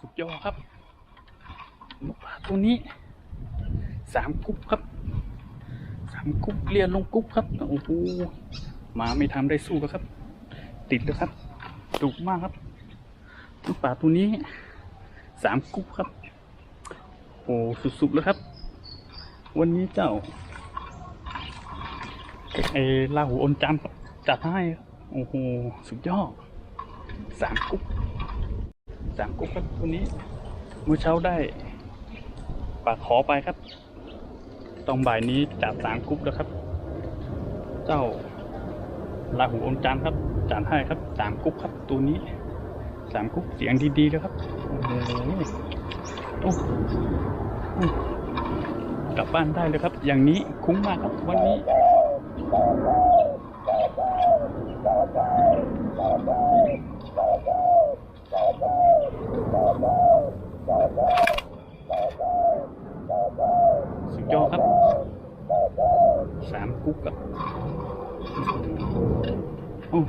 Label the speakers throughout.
Speaker 1: สุดยอดครับนกปลาตัวนี้สามกุ๊บครับสามกุ๊บเรียนลงกุ๊บครับโอ้โหหมาไม่ทำได้สู้แล้วครับ ติดแล้วครับดุมากครับนกปลาตัวนี้สามกุ๊บครับ โอ้สุดๆแล้วครับ วันนี้เจ้าไอ้ลาหูอนจันจัดให้ครับ โอ้โห สุดยอดสามกุ๊บสามกุ๊บครับตัวนี้เมื่อเช้าได้ปากขอไปครับตองบ่ายนี้จัดสามกุ๊บแล้วครับ เจ้าลาหูอนจันครับจัดให้ครับสามกุ๊บครับ ตัวนี้สามกุ๊บเสียงดีๆแล้วครับโอ้โหโอ้โหกลับบ้านได้เลยครับ อย่างนี้คุ้มมากครับวันนี้ สุดยอดครับสามกุ๊กครับโอ้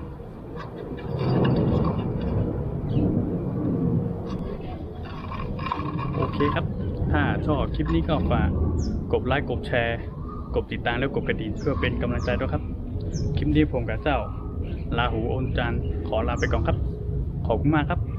Speaker 1: โอเคครับ ถ้าชอบคลิปนี้ก็ฝากกดไลค์กดแชร์ กดติดตามแล้วกดกระดิ่งเพื่อเป็นกำลังใจด้วยครับ คลิปนี้ผมกับเจ้า ลาหูโอนจันขอลาไปก่อนครับ ขอบคุณมากครับ